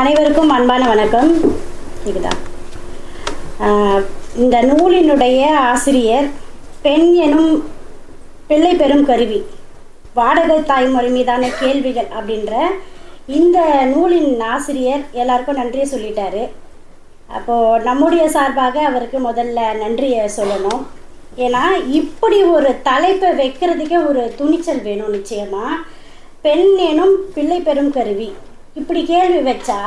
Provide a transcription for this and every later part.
அனைவருக்கும் அன்பான வணக்கம். இதுதான் இந்த நூலினுடைய ஆசிரியர் பெண் எனும் பிள்ளை பெறும் கருவி. வாடகை தாய்மொழி மீதான கேள்விகள் அப்படின்ற இந்த நூலின் ஆசிரியர் எல்லாருக்கும் நன்றியை சொல்லிட்டாரு. அப்போது நம்முடைய சார்பாக அவருக்கு முதல்ல நன்றியை சொல்லணும். ஏன்னா இப்படி ஒரு தலைப்பை வைக்கிறதுக்கே ஒரு துணிச்சல் வேணும் நிச்சயமாக பெண் எனும் பிள்ளை பெறும் கருவி. இப்படி கேள்வி வச்சா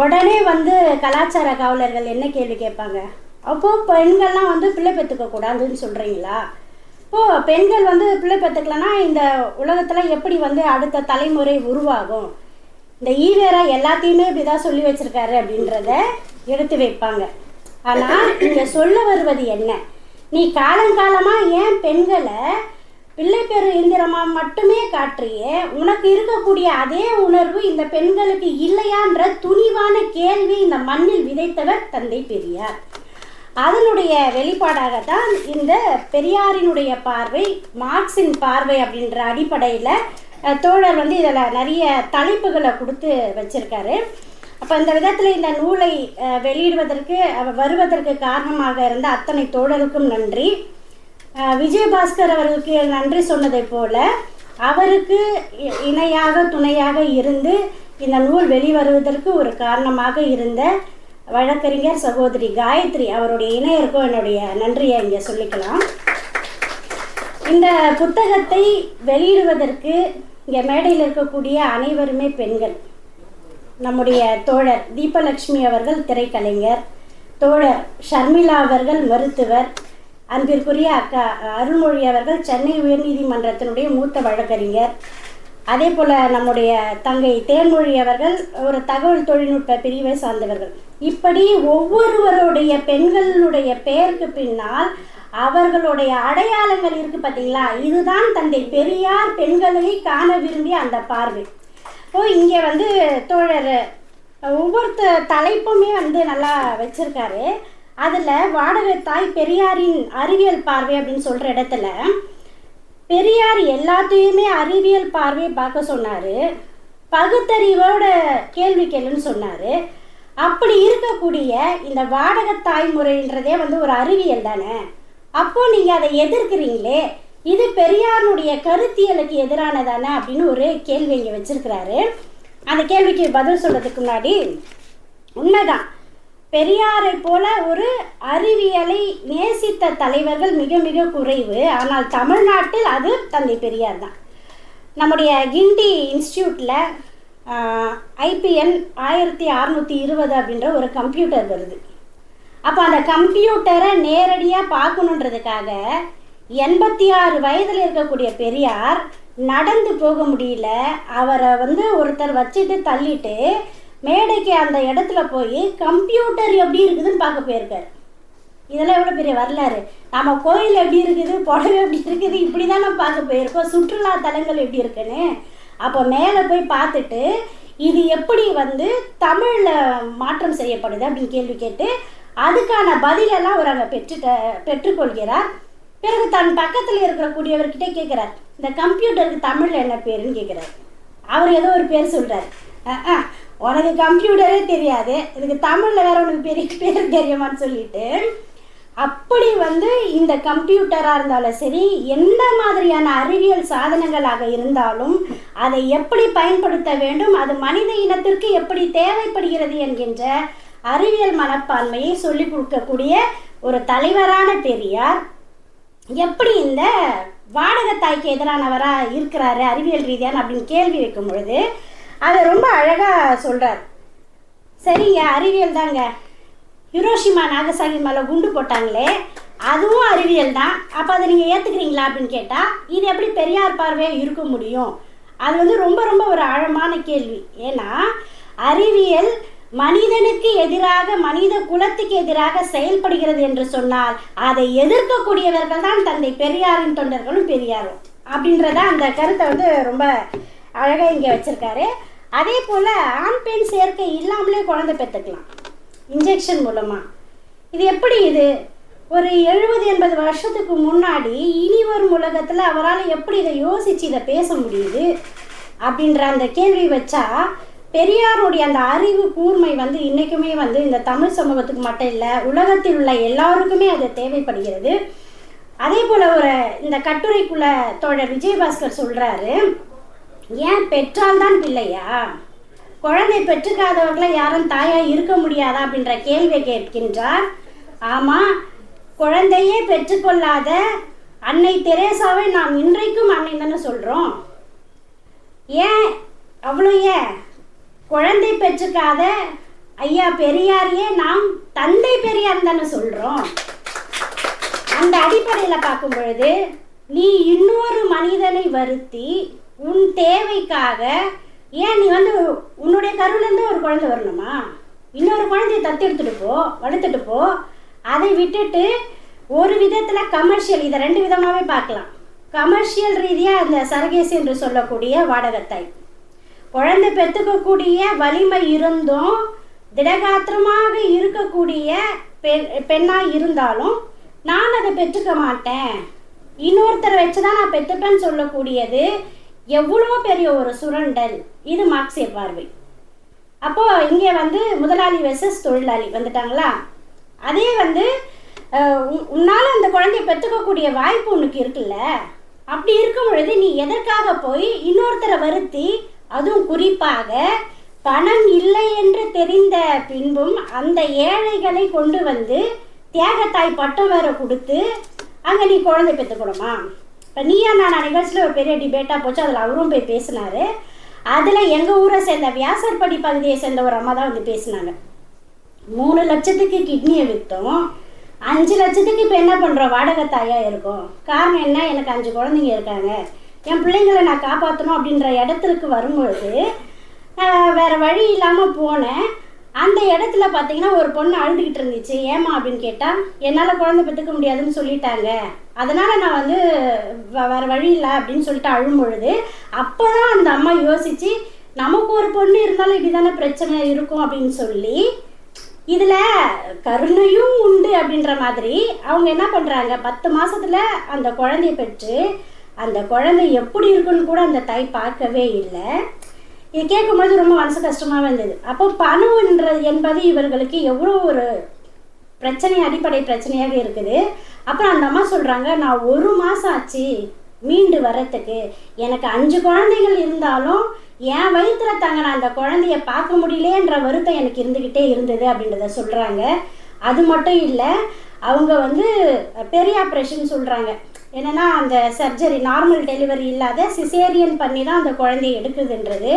உடனே வந்து கலாச்சார காவலர்கள் என்ன கேள்வி கேட்பாங்க? அப்போது பெண்கள்லாம் வந்து பிள்ளை பெற்றுக்க கூடாதுன்னு சொல்கிறீங்களா இப்போ பெண்கள் வந்து பிள்ளை பெற்றுக்கலன்னா இந்த உலகத்தில் எப்படி வந்து அடுத்த தலைமுறை உருவாகும்? இந்த ஈவேரா எல்லாத்தையுமே இப்படி தான் சொல்லி வச்சுருக்காரு அப்படின்றத எடுத்து வைப்பாங்க. ஆனால் இங்கே சொல்ல வருவது என்ன? நீ காலங்காலமாக ஏன் பெண்களை பிள்ளை பெரு இயந்திரமா மட்டுமே காற்றியே உனக்கு இருக்கக்கூடிய அதே உணர்வு இந்த பெண்களுக்கு இல்லையான்ற துணிவான கேள்வி இந்த மண்ணில் விதைத்தவர் தந்தை பெரியார். அதனுடைய வெளிப்பாடாக தான் இந்த பெரியாரினுடைய பார்வை மார்க்சின் பார்வை அப்படின்ற அடிப்படையில் தோழர் வந்து இதில் நிறைய தலைப்புகளை கொடுத்து வச்சிருக்காரு. அப்போ இந்த விதத்தில் இந்த நூலை வெளியிடுவதற்கு அவர் வருவதற்கு காரணமாக இருந்த அத்தனை தோழருக்கும் நன்றி. விஜயபாஸ்கர் அவர்களுக்கு நன்றி சொன்னதை போல அவருக்கு இ- இணையாக துணையாக இருந்து இந்த நூல் வெளிவருவதற்கு ஒரு காரணமாக இருந்த வழக்கறிஞர் சகோதரி காயத்ரி அவருடைய இணையருக்கும் என்னுடைய நன்றியை இங்கே சொல்லிக்கலாம். இந்த புத்தகத்தை வெளியிடுவதற்கு இங்கே மேடையில் இருக்கக்கூடிய அனைவருமே பெண்கள். நம்முடைய தோழர் தீபலட்சுமி அவர்கள் திரைக்கலைஞர் தோழர் ஷர்மிளா அவர்கள் மருத்துவர் அன்பிற்குரிய அக்கா அருள்மொழி அவர்கள் சென்னை உயர்நீதிமன்றத்தினுடைய மூத்த வழக்கறிஞர். அதே போல் நம்முடைய தங்கை தேன்மொழி அவர்கள் ஒரு தகவல் தொழில்நுட்ப பிரிவை சார்ந்தவர்கள். இப்படி ஒவ்வொருவருடைய பெண்களுடைய பெயருக்கு பின்னால் அவர்களுடைய அடையாளங்கள் இருக்கு பார்த்தீங்களா இதுதான் தந்தை பெரியார் பெண்களை காண விரும்பிய அந்த பார்வை. இப்போ இங்கே வந்து தோழர் ஒவ்வொருத்த தலைப்புமே வந்து நல்லா வச்சுருக்காரு. அதில் வாடகை தாய் பெரியாரின் அறிவியல் பார்வை அப்படின்னு சொல்கிற இடத்துல பெரியார் எல்லாத்தையுமே அறிவியல் பார்வையை பார்க்க சொன்னார். பகுத்தறிவோட கேள்வி கேளுன்னு சொன்னார். அப்படி இருக்கக்கூடிய இந்த வாடகை தாய்முறைன்றதே வந்து ஒரு அறிவியல் தானே? அப்போ நீங்கள் அதை எதிர்க்கிறீங்களே இது பெரியாருடைய கருத்தியலுக்கு எதிரானதானே அப்படின்னு ஒரு கேள்வி இங்கே வச்சிருக்கிறாரு. அந்த கேள்விக்கு பதில் சொல்கிறதுக்கு முன்னாடி உண்மைதான். பெரியாரை போல ஒரு அறிவியலை நேசித்த தலைவர்கள் மிக மிக குறைவு. ஆனால் தமிழ்நாட்டில் அது தந்தை பெரியார் தான். நம்முடைய கிண்டி இன்ஸ்டியூட்டில் ஐபிஎன் ஆயிரத்தி அறநூற்றி இருபது அப்படின்ற ஒரு கம்ப்யூட்டர் வருது. அப்போ அந்த கம்ப்யூட்டரை நேரடியாக பார்க்கணுன்றதுக்காக எண்பத்தி ஆறு வயதில் இருக்கக்கூடிய பெரியார் நடந்து போக முடியல. அவரை வந்து ஒருத்தர் வச்சுட்டு தள்ளிட்டு மேடைக்கு அந்த இடத்துல போய் கம்ப்யூட்டர் எப்படி இருக்குதுன்னு பார்க்க போயிருக்காரு. இதெல்லாம் எவ்வளோ பெரிய வரலாறு. நம்ம கோயில் எப்படி இருக்குது புடவை எப்படி இருக்குது இப்படி தான் நம்ம பார்க்க போயிருக்கோம். சுற்றுலா தலங்கள் எப்படி இருக்குன்னு. அப்போ மேலே போய் பார்த்துட்டு இது எப்படி வந்து தமிழில் மாற்றம் செய்யப்படுது அப்படின்னு கேள்வி கேட்டு அதுக்கான பதிலெல்லாம் அவர் அங்கே பெற்றுட்ட பெற்றுக்கொள்கிறார். பிறகு தன் பக்கத்தில் இருக்கக்கூடியவர்கிட்ட கேட்குறார் இந்த கம்ப்யூட்டருக்கு தமிழில் என்ன பேருன்னு? கேட்குறாரு. அவர் ஏதோ ஒரு பேர் சொல்கிறார் உனக்கு கம்ப்யூட்டரே தெரியாது. இதுக்கு தமிழில் வேற உனக்கு பெரிய பேர் தெரியுமான்னு சொல்லிட்டு அப்படி வந்து இந்த கம்ப்யூட்டராக இருந்தாலும் சரி எந்த மாதிரியான அறிவியல் சாதனங்களாக இருந்தாலும் அதை எப்படி பயன்படுத்த வேண்டும் அது மனித இனத்திற்கு எப்படி தேவைப்படுகிறது என்கின்ற அறிவியல் மனப்பான்மையை சொல்லிக் கொடுக்கக்கூடிய ஒரு தலைவரான பெரியார் எப்படி இந்த வாடகை தாய்க்கு எதிரானவராக இருக்கிறாரு அறிவியல் ரீதியான அப்படின்னு கேள்வி வைக்கும் பொழுது அதை ரொம்ப அழகாக சொல்கிறார் சரிங்க அறிவியல் தாங்க. ஹிரோஷிமா நாகசாகி மேலே குண்டு போட்டாங்களே அதுவும் அறிவியல் தான். அப்போ அதை நீங்கள் ஏற்றுக்கிறீங்களா அப்படின்னு கேட்டால் இது எப்படி பெரியார் பார்வையாக இருக்க முடியும்? அது வந்து ரொம்ப ரொம்ப ஒரு ஆழமான கேள்வி. ஏன்னா அறிவியல் மனிதனுக்கு எதிராக மனித குலத்துக்கு எதிராக செயல்படுகிறது என்று சொன்னால் அதை எதிர்க்கக்கூடியவர்கள் தான் தந்தை பெரியாரின் தொண்டர்களும் பெரியாரும். அப்படின்றத அந்த கருத்தை வந்து ரொம்ப அழகாக இங்கே வச்சுருக்காரு. அதே போல் ஆண் பெண் சேர்க்கை இல்லாமலே குழந்தை பெற்றுக்கலாம். இன்ஜெக்ஷன் மூலமாக இது எப்படி இது? ஒரு எழுபது எண்பது வருஷத்துக்கு முன்னாடி இனி வரும் உலகத்தில் அவரால் எப்படி இதை யோசித்து இதை பேச முடியுது? அப்படின்ற அந்த கேள்வி வச்சா பெரியாருடைய அந்த அறிவு கூர்மை வந்து இன்றைக்குமே வந்து இந்த தமிழ் சமூகத்துக்கு மட்டும் இல்லை உலகத்தில் உள்ள எல்லாருக்குமே அது தேவைப்படுகிறது. அதே போல் ஒரு இந்த கட்டுரைக்குள்ள தோழர் விஜயபாஸ்கர் சொல்கிறாரு ஏன் பெற்றால்தான் பிள்ளையா? குழந்தை பெற்றுக்காதவர்களை யாரும் தாயாக இருக்க முடியாதா அப்படின்ற கேள்வியை கேட்கின்றார். ஆமாம் குழந்தையே பெற்றுக்கொள்ளாத அன்னை தெரேசாவை நாம் இன்றைக்கும் அன்னை தானே சொல்கிறோம் ஏன் அவ்வளோ ஏன்? குழந்தை பெற்றுக்காத ஐயா பெரியாரையே நாம் தந்தை பெரியார் தானே சொல்கிறோம் அந்த அடிப்படையில் பார்க்கும் பொழுது நீ இன்னொரு மனிதனை வருத்தி உன் தேவைக்காக ஏன் நீ வந்து உன்னுடைய கருவிலேருந்து ஒரு குழந்தை வரணுமா? இன்னொரு குழந்தைய தத்தெடுத்துட்டு போ வளர்த்துட்டு போ. அதை விட்டுட்டு ஒரு விதத்தில் கமர்ஷியல் இதை ரெண்டு விதமாகவே பார்க்கலாம். கமர்ஷியல் ரீதியாக அந்த சரகேசி என்று சொல்லக்கூடிய வாடகத்தாய் குழந்தை பெற்றுக்கக்கூடிய வலிமை இருந்தும் திடகாத்திரமாக இருக்கக்கூடிய பெண் பெண்ணாக இருந்தாலும் நான் அதை பெற்றுக்க மாட்டேன். இன்னொருத்தரை வச்சு தான் நான் பெற்றுப்பேன்னு சொல்லக்கூடியது எவ்வளோ பெரிய ஒரு சுரண்டல்? இது மார்க்சிய பார்வை அப்போது இங்கே வந்து முதலாளி வெர்சஸ் தொழிலாளி வந்துட்டாங்களா? அதே வந்து உன்னால் அந்த குழந்தைய பெற்றுக்கக்கூடிய வாய்ப்பு உனக்கு இருக்குல்ல? அப்படி இருக்கும் பொழுது நீ எதற்காக போய் இன்னொருத்தரை வருத்தி அதுவும் குறிப்பாக பணம் இல்லை என்று தெரிந்த பின்பும் அந்த ஏழைகளை கொண்டு வந்து தியாகத்தாய் பட்டம் வேற கொடுத்து அங்கே நீ குழந்தை பெற்றுக்கணுமா? இப்போ நீயா நான் நிகழ்ச்சியில் ஒரு பெரிய டிபேட்டாக போச்சு அதில் அவரும் போய் பேசினாரு. அதில் எங்கள் ஊரை சேர்ந்த வியாசர்படி பகுதியை சேர்ந்த ஒரு அம்மா தான் வந்து பேசினாங்க. மூணு லட்சத்துக்கு கிட்னியை விற்றோம் அஞ்சு லட்சத்துக்கு இப்போ என்ன பண்ணுறோம் வாடகை தாயாக இருக்கும். காரணம் என்ன? எனக்கு அஞ்சு குழந்தைங்க இருக்காங்க. என் பிள்ளைங்களை நான் காப்பாற்றணும் அப்படின்ற இடத்துக்கு வரும்பொழுது வேறு வழி இல்லாமல் போனேன். அந்த இடத்துல பார்த்தீங்கன்னா ஒரு பொண்ணு அழுதுகிட்டு இருந்துச்சு. ஏமா அப்படின்னு கேட்டால் என்னால் குழந்தை பெற்றுக்க முடியாதுன்னு சொல்லிட்டாங்க. அதனால் நான் வந்து வ- வழி இல்லை அப்படின்னு சொல்லிட்டு அழும் பொழுது அப்போ தான் அந்த அம்மா யோசித்து நமக்கு ஒரு பொண்ணு இருந்தாலும் இப்படி தானே பிரச்சனை இருக்கும் அப்படின்னு சொல்லி இதில் கருணையும் உண்டு அப்படின்ற மாதிரி அவங்க என்ன பண்ணுறாங்க பத்து மாதத்தில் அந்த குழந்தைய பெற்று அந்த குழந்தை எப்படி இருக்குன்னு கூட அந்த தாய் பார்க்கவே இல்லை. இது கேட்கும்பொழுது ரொம்ப மனசு கஷ்டமாக இருந்தது. அப்போ பணம்ன்றது என்பது இவர்களுக்கு எவ்வளோ ஒரு பிரச்சனை அடிப்படை பிரச்சனையாக இருக்குது. அப்புறம் அந்த அம்மா சொல்கிறாங்க நான் ஒரு மாதம் ஆச்சு மீண்டு வரத்துக்கு எனக்கு அஞ்சு குழந்தைகள் இருந்தாலும் என் வயிற்றுல தங்கின அந்த குழந்தைய பார்க்க முடியலேன்ற வருத்தம் எனக்கு இருந்துக்கிட்டே இருந்தது அப்படின்றத சொல்கிறாங்க அது மட்டும் இல்லை அவங்க வந்து பெரிய ஆப்ரேஷன் சொல்கிறாங்க என்னன்னா அந்த சர்ஜரி நார்மல் டெலிவரி இல்லாத சிசேரியன் பண்ணி தான் அந்த குழந்தைய எடுக்குதுன்றது.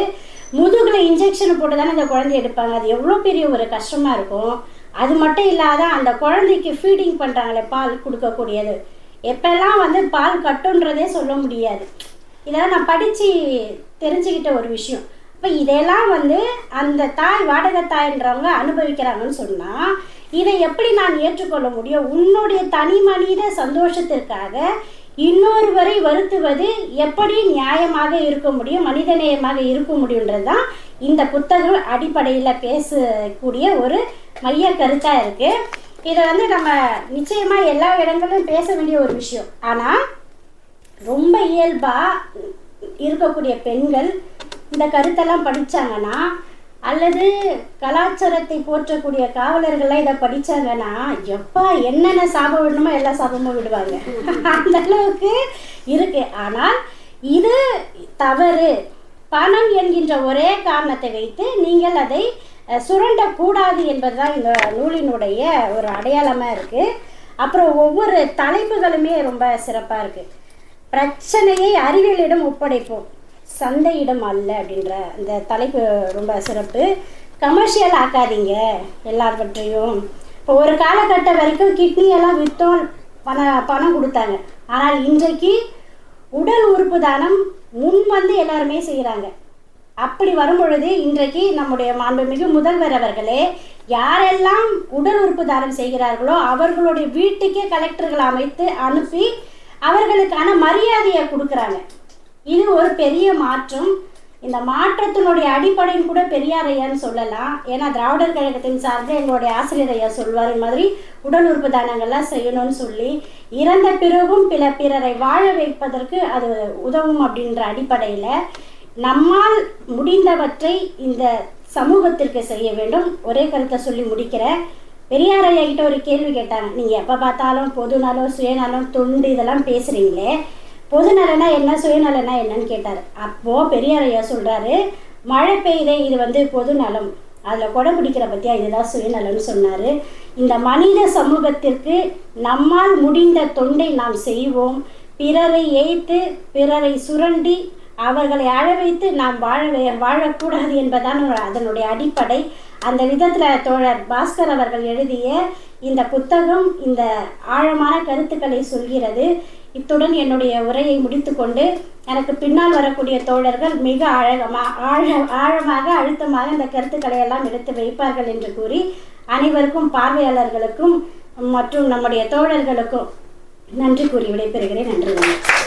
முதுகில் இன்ஜெக்ஷன் போட்டு தானே அந்த குழந்தைய எடுப்பாங்க. அது எவ்வளோ பெரிய ஒரு கஷ்டமாக இருக்கும். அது மட்டும் இல்லாத அந்த குழந்தைக்கு ஃபீடிங் பண்ணுறாங்களே பால் கொடுக்கக்கூடியது. எப்பெல்லாம் வந்து பால் கட்டுன்றதே சொல்ல முடியாது. இதெல்லாம் நான் படித்து தெரிஞ்சுக்கிட்ட ஒரு விஷயம். இப்போ இதெல்லாம் வந்து அந்த தாய் வாடகை தாயின்றவங்க அனுபவிக்கிறாங்கன்னு சொன்னால் இதை எப்படி நான் ஏற்றுக்கொள்ள முடியும்? உன்னுடைய தனி மனித சந்தோஷத்திற்காக இன்னொருவரை வருத்துவது எப்படி நியாயமாக இருக்க முடியும்? மனிதநேயமாக இருக்க முடியுன்றது தான் இந்த புத்தகம் அடிப்படையில் பேசக்கூடிய ஒரு மைய கருத்தாக இருக்குது இதை வந்து நம்ம நிச்சயமாக எல்லா இடங்களிலும் பேச வேண்டிய ஒரு விஷயம். ஆனால் ரொம்ப இயல்பாக இருக்கக்கூடிய பெண்கள் இந்த கருத்தெல்லாம் படித்தாங்கன்னா அல்லது கலாச்சாரத்தை போற்றக்கூடிய காவலர்கள்லாம் இதை படித்தாங்கன்னா எப்பா என்னென்ன சாபம் விடணுமோ எல்லா சாபமும் விடுவாங்க. அந்த அளவுக்கு இருக்கு. ஆனால் இது தவறு. பணம் என்கின்ற ஒரே காரணத்தை வைத்து நீங்கள் அதை சுரண்டக்கூடாது என்பதுதான் இந்த நூலினுடைய ஒரு அடையாளமாக இருக்குது அப்புறம் ஒவ்வொரு தலைப்புகளுமே ரொம்ப சிறப்பாக இருக்குது பிரச்சனையை அறிவியலிடம் ஒப்படைப்போம். சந்தையிடம் அல்ல அப்படின்ற அந்த தலைப்பு ரொம்ப சிறப்பு. கமர்ஷியல் ஆக்காதீங்க எல்லாவற்றையும் இப்போ ஒரு காலகட்டம் வரைக்கும் கிட்னியெல்லாம் விற்றோம் பண பணம் கொடுத்தாங்க. ஆனால் இன்றைக்கு உடல் உறுப்பு தானம் முன் வந்து எல்லாருமே செய்கிறாங்க அப்படி வரும்பொழுது இன்றைக்கு நம்முடைய மாண்புமிகு முதல்வர் அவர்களே யாரெல்லாம் உடல் உறுப்பு தானம் செய்கிறார்களோ அவர்களுடைய வீட்டுக்கே கலெக்டர்கள் அமைத்து அனுப்பி அவர்களுக்கான மரியாதையை கொடுக்குறாங்க. இது ஒரு பெரிய மாற்றம். இந்த மாற்றத்தினுடைய அடிப்படைன்னு கூட பெரியார் ஐயான்னு சொல்லலாம். ஏன்னா திராவிடர் கழகத்தின் சார்பில் எங்களுடைய ஆசிரியர் ஐயா சொல்வார் மாதிரி உடல் உறுப்பு தானங்கள்லாம் செய்யணும்னு சொல்லி இறந்த பிறகும் பிற பிறரை வாழ வைப்பதற்கு அது உதவும் அப்படின்ற அடிப்படையில் நம்மால் முடிந்தவற்றை இந்த சமூகத்திற்கு செய்ய வேண்டும். ஒரே கருத்தை சொல்லி முடிக்கிறேன். பெரியார் ஐயா கிட்ட ஒரு கேள்வி கேட்டாங்க. நீங்கள் எப்போ பார்த்தாலும் பொதுனாலும் சுயநலம் தொண்டு இதெல்லாம் பேசுகிறீங்களே பொதுநலனா என்ன சுயநலனா என்னன்னு கேட்டார். அப்போது பெரியார் ஐயா சொல்கிறாரு மழை பெய்யுதே இது வந்து பொதுநலம். அதில் கொடை பிடிக்கிற பற்றியா இதுதான் சுயநலம்னு சொன்னார். இந்த மனித சமூகத்திற்கு நம்மால் முடிந்த தொண்டை நாம் செய்வோம். பிறரை ஏய்த்து பிறரை சுரண்டி அவர்களை அழ வைத்து நாம் வாழ வே- வாழக்கூடாது என்பதான் அதனுடைய அடிப்படை. அந்த விதத்தில் தோழர் பாஸ்கர் அவர்கள் எழுதிய இந்த புத்தகம் இந்த ஆழமான கருத்துக்களை சொல்கிறது. இத்துடன் என்னுடைய உரையை முடித்துக்கொண்டு எனக்கு பின்னால் வரக்கூடிய தோழர்கள் மிக அழகமாக ஆழ ஆழமாக அழுத்தமாக இந்த கருத்துக்களை எல்லாம் எடுத்து வைப்பார்கள் என்று கூறி அனைவருக்கும் பார்வையாளர்களுக்கும் மற்றும் நம்முடைய தோழர்களுக்கும் நன்றி கூறி விடைபெறுகிறேன். நன்றி. வணக்கம்